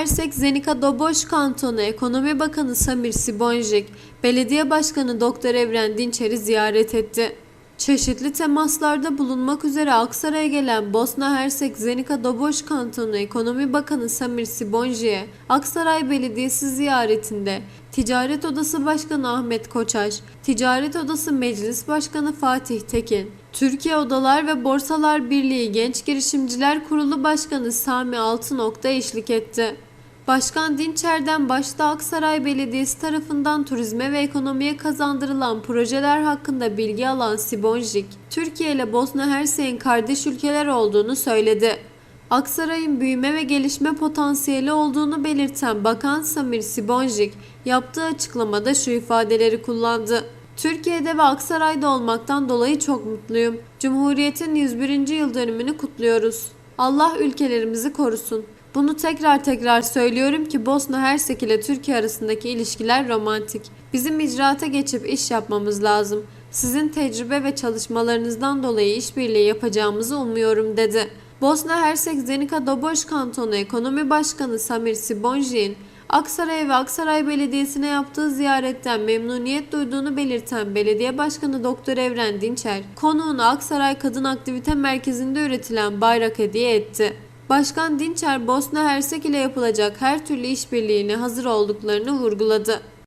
Hersek Zenika Doboş Kantonu Ekonomi Bakanı Samir Sibonjik, Belediye Başkanı Doktor Evren Dinçer'i ziyaret etti. Çeşitli temaslarda bulunmak üzere Aksaray'a gelen Bosna Hersek Zenika Doboş Kantonu Ekonomi Bakanı Samir Sibonji'ye Aksaray Belediyesi ziyaretinde Ticaret Odası Başkanı Ahmet Koçaş, Ticaret Odası Meclis Başkanı Fatih Tekin, Türkiye Odalar ve Borsalar Birliği Genç Girişimciler Kurulu Başkanı Sami Altınok da eşlik etti. Başkan Dinçer'den başta Aksaray Belediyesi tarafından turizme ve ekonomiye kazandırılan projeler hakkında bilgi alan Sibonjik, Türkiye ile Bosna Hersek'in kardeş ülkeler olduğunu söyledi. Aksaray'ın büyüme ve gelişme potansiyeli olduğunu belirten Bakan Samir Sibonjik, yaptığı açıklamada şu ifadeleri kullandı. Türkiye'de ve Aksaray'da olmaktan dolayı çok mutluyum. Cumhuriyet'in 101. yıl dönümünü kutluyoruz. Allah ülkelerimizi korusun. Bunu tekrar tekrar söylüyorum ki Bosna Hersek ile Türkiye arasındaki ilişkiler romantik. Bizim icraata geçip iş yapmamız lazım. Sizin tecrübe ve çalışmalarınızdan dolayı işbirliği yapacağımızı umuyorum dedi. Bosna Hersek Zenika Doboş Kantonu Ekonomi Başkanı Samir Sibonji'nin Aksaray ve Aksaray Belediyesi'ne yaptığı ziyaretten memnuniyet duyduğunu belirten Belediye Başkanı Doktor Evren Dinçer, konuğuna Aksaray Kadın Aktivite Merkezi'nde üretilen bayrak hediye etti. Başkan Dinçer, Bosna Hersek ile yapılacak her türlü işbirliğine hazır olduklarını vurguladı.